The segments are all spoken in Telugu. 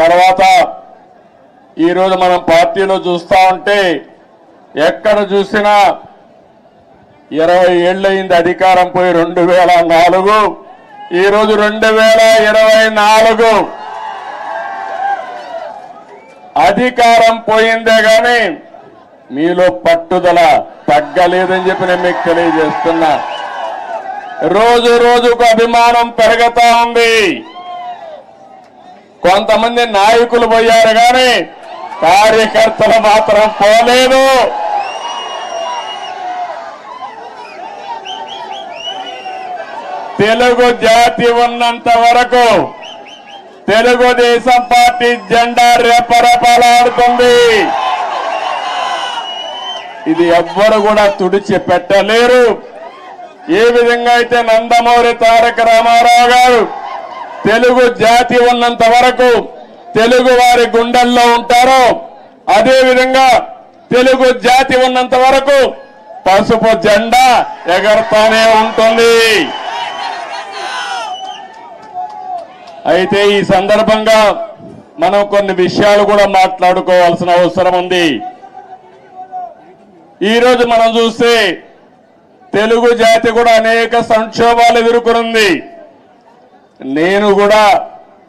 తర్వాత ఈరోజు మనం పార్టీలో చూస్తా ఉంటే ఎక్కడ చూసినా ఇరవై ఏళ్ళయింది అధికారం పోయి రెండు వేల నాలుగు ఈరోజు రెండు వేల ఇరవై నాలుగు. అధికారం పోయిందే కానీ మీలో పట్టుదల తగ్గలేదని చెప్పి నేను మీకు తెలియజేస్తున్నా. రోజు రోజుకు అభిమానం పెరుగుతా ఉంది. కొంతమంది నాయకులు పోయారు కానీ కార్యకర్తలు మాత్రం పోలేదు. తెలుగు జాతి ఉన్నంత వరకు తెలుగుదేశం పార్టీ జెండా రెపరెపలాడుతుంది. ఇది ఎవ్వరు కూడా తుడిచి పెట్టలేరు. ఏ విధంగా అయితే నందమూరి తారక రామారావు గారు తెలుగు జాతి ఉన్నంత వరకు తెలుగు వారి గుండెల్లో ఉంటారో. అదే విధంగా తెలుగు జాతి ఉన్నంత వరకు పసుపు జెండా ఎగరతానే ఉంటుంది. అయితే ఈ సందర్భంగా మనం కొన్ని విషయాలు కూడా మాట్లాడుకోవాల్సిన అవసరం ఉంది. ఈరోజు మనం చూస్తే తెలుగు జాతి కూడా అనేక సంక్షోభాలు ఎదుర్కొనుంది. నేను కూడా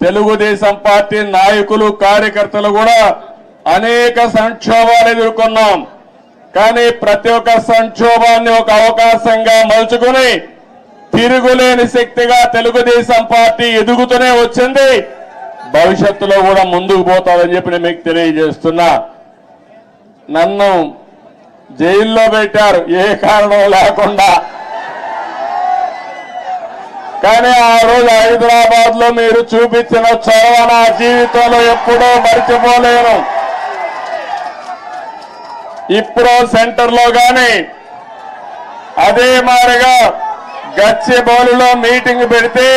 తెలుగుదేశం పార్టీ నాయకులు కార్యకర్తలు కూడా అనేక సంక్షోభాలు ఎదుర్కొన్నాం. కానీ ప్రతి ఒక్క సంక్షోభాన్ని ఒక అవకాశంగా మలుచుకుని తిరుగులేని శక్తిగా తెలుగుదేశం పార్టీ ఎదుగుతూనే వచ్చింది. భవిష్యత్తులో కూడా ముందుకు పోతాదని చెప్పి నేను మీకు తెలియజేస్తున్నా. నన్ను జైల్లో పెట్టారు. ఏ కారణం లేకుండా కానీ ఆ రోజు హైదరాబాద్లో మీరు చూపించిన చొరవ నా జీవితంలో ఎప్పుడూ మర్చిపోలేను. ఇప్పుడు సెంటర్లో కానీ అదే మారిగా గచ్చిబౌలిలో మీటింగ్ పెడితే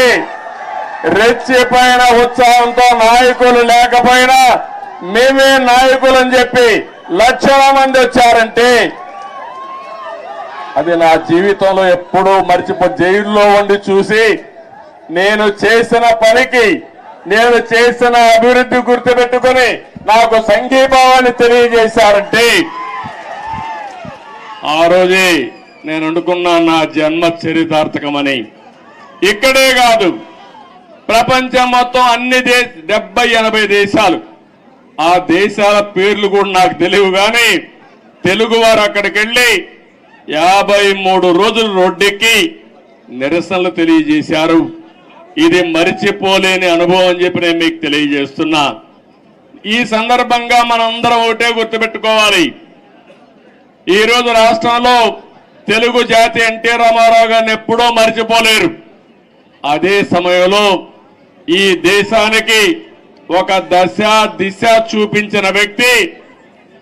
రెచ్చిపోయిన ఉత్సాహంతో నాయకులు లేకపోయినా మేమే నాయకులు అని చెప్పి లక్షల మంది వచ్చారంటే అది నా జీవితంలో ఎప్పుడూ మర్చిపో జైల్లో ఉండి చూసి నేను చేసిన పనికి నేను చేసిన అభివృద్ధి గుర్తుపెట్టుకుని నాకు సంఘీభావాన్ని తెలియజేశారంటే ఆ రోజే నేను అనుకున్నా నా జన్మ చరితార్థకమని. ఇక్కడే కాదు ప్రపంచం మొత్తం అన్ని దేశ డెబ్బై ఎనభై దేశాలు. ఆ దేశాల పేర్లు కూడా నాకు తెలియవు కానీ తెలుగు వారు అక్కడికి వెళ్ళి యాభై మూడు రోజులు రోడ్డెక్కి నిరసనలు తెలియజేశారు. ఇది మరిచిపోలేని అనుభవం అని చెప్పి నేను మీకు తెలియజేస్తున్నా. ఈ సందర్భంగా మనందరం ఒకటే గుర్తుపెట్టుకోవాలి. ఈ రోజు రాష్ట్రంలో తెలుగు జాతి ఎన్టీ రామారావు గారిని ఎప్పుడో మర్చిపోలేరు. అదే సమయంలో ఈ దేశానికి ఒక దశ దిశ చూపించిన వ్యక్తి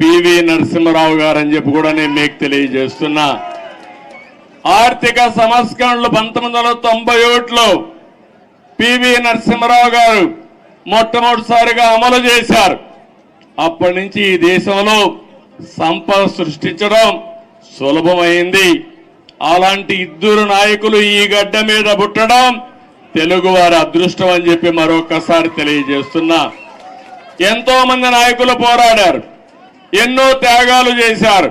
పివి నరసింహరావు గారు అని చెప్పి కూడా నేను మీకు తెలియజేస్తున్నా. ఆర్థిక సంస్కరణలు పంతొమ్మిది వందల తొంభై ఒకటిలో పివి నరసింహరావు గారు మొట్టమొదటిసారిగా అమలు చేశారు. అప్పటి నుంచి ఈ దేశంలో సంపద సృష్టించడం సులభమైంది. అలాంటి ఇద్దరు నాయకులు ఈ గడ్డ మీద పుట్టడం తెలుగువారి అదృష్టం అని చెప్పి మరొకసారి తెలియజేస్తున్నా. ఎంతో మంది నాయకులు పోరాడారు. ఎన్నో త్యాగాలు చేశారు.